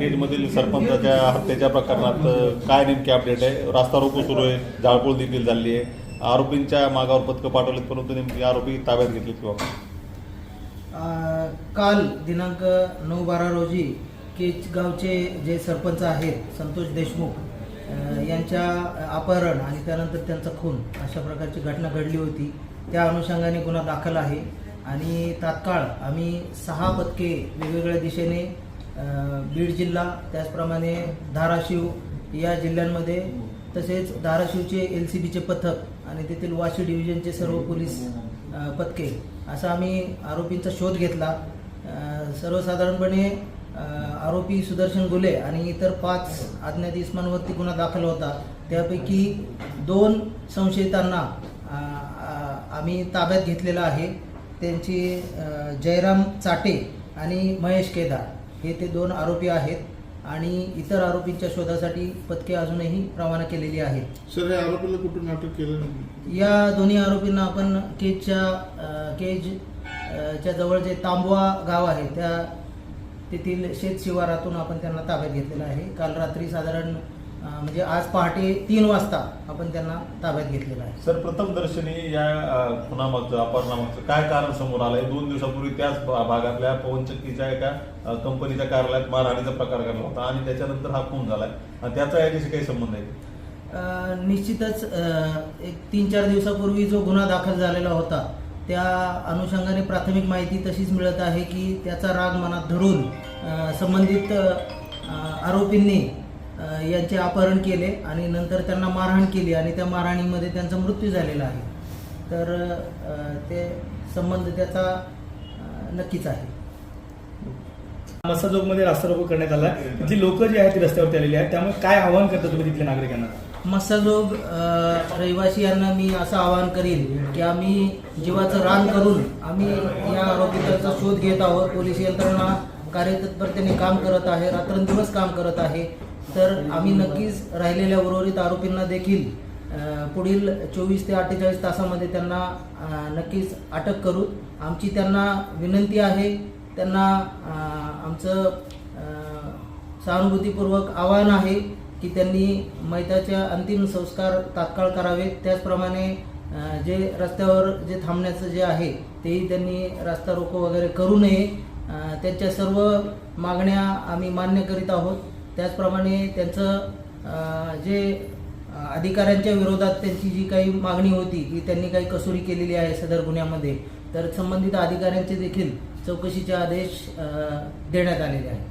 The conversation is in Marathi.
केजमधील सरपंचाच्या हत्येच्या प्रकरणात काय नेमकी अपडेट आहे? रास्ता रोको सुरू आहे जाळपोळ देखील झाली आहे. आरोपींच्या मागावर पथकं पाठवलीत परंतु नेमकी आरोपी ताब्यात घेतलीत किंवा काल दिनांक नऊ बारा रोजी केच गावचे जे सरपंच आहेत संतोष देशमुख यांच्या अपहरण आणि त्यानंतर त्यांचा खून अशा प्रकारची घटना घडली होती. त्या अनुषंगाने गुन्हा दाखल आहे. आणि तात्काळ आम्ही सहा पथके वेगवेगळ्या दिशेने बीड जिल्हा त्याचप्रमाणे धाराशिव या जिल्ह्यांमध्ये तसेच धाराशिवचे एल सी बीचे पथक आणि तेथील वाशी डिव्हिजनचे सर्व पोलीस पथके असा आम्ही आरोपींचा शोध घेतला. सर्वसाधारणपणे आरोपी सुदर्शन गुले आणि इतर पाच अज्ञात इस्मांवरती गुन्हा दाखल होता. त्यापैकी दोन संशयितांना आम्ही ताब्यात घेतलेला आहे. त्यांची जयराम चाटे आणि महेश केदार. हे ते दोन आरोपी आहेत आणि इतर आरोपींच्या शोधासाठी पथके अजूनही रवाना केलेली आहेत. सर या आरोपीला कुठून अटक केलं या दोन्ही आरोपींना आपण केजच्या केज च्या जवळ जे तांबवा गाव आहे त्या तेथील शेत शिवारातून आपण त्यांना ताब्यात घेतलेलं आहे. काल रात्री साधारण म्हणजे आज पहाटे तीन वाजता आपण त्यांना ताब्यात घेतलेलं आहे. सर प्रथम दर्शनी या खुनामागचं अपहरणामागचं काय कारण समोर आलंय? दोन दिवसापूर्वी त्याच भागातल्या पवनचक्कीच्या एका कंपनीच्या कार्यालयात मारहाणीचा प्रकार घडला होता आणि त्याच्यानंतर हा खून झालाय. आणि त्याचा याच्याशी काही संबंध आहे निश्चितच एक तीन चार दिवसापूर्वी जो गुन्हा दाखल झालेला होता त्या अनुषंगाने प्राथमिक माहिती तशीच मिळत आहे की त्याचा राग मनात धरून संबंधित आरोपींनी यांचे अपहरण केले आणि नंतर त्यांना मारहाण केली आणि त्या मारहाणीमध्ये त्यांचा मृत्यू झालेला आहे. तर ते संबंध त्याचा नक्कीच आहे. मसाजोगमध्ये रास्ता रोको करण्यात आला. तिथली लोक जी आहेत ती रस्त्यावरती आलेली आहेत. त्यामुळे काय आव्हान करता तुम्ही तिथल्या नागरिकांना? मस्साजोग अ, रहिवासियांना मी असं आवाहन करीन की आम्ही जीवाचं रान करून आम्ही या आरोपीचा शोध घेत आहोत. पोलीस यंत्रणा कार्यतत्परतेने काम करत आहे. रात्रंदिवस काम करत आहे. तर आम्ही नक्कीच राहिलेल्या उर्वरित आरोपींना देखील पुढील चोवीस ते अठ्ठेचाळीस तासामध्ये त्यांना नक्कीच अटक करू. आमची त्यांना विनंती आहे त्यांना आमचं सहानुभूतीपूर्वक आवाहन आहे की त्यांनी मैताच्या अंतिम संस्कार तात्काळ करावेत. त्याचप्रमाणे जे रस्त्यावर जे थांबण्याचं जे आहे तेही त्यांनी रस्ता रोको वगैरे करू नये. त्यांच्या सर्व मागण्या आम्ही मान्य करीत आहोत. त्याचप्रमाणे त्यांचं जे अधिकाऱ्यांच्या विरोधात त्यांची जी काही मागणी होती की त्यांनी काही कसुरी केलेली आहे सदर गुन्ह्यामध्ये तर संबंधित अधिकाऱ्यांचे देखील चौकशीचे आदेश देण्यात आलेले आहेत.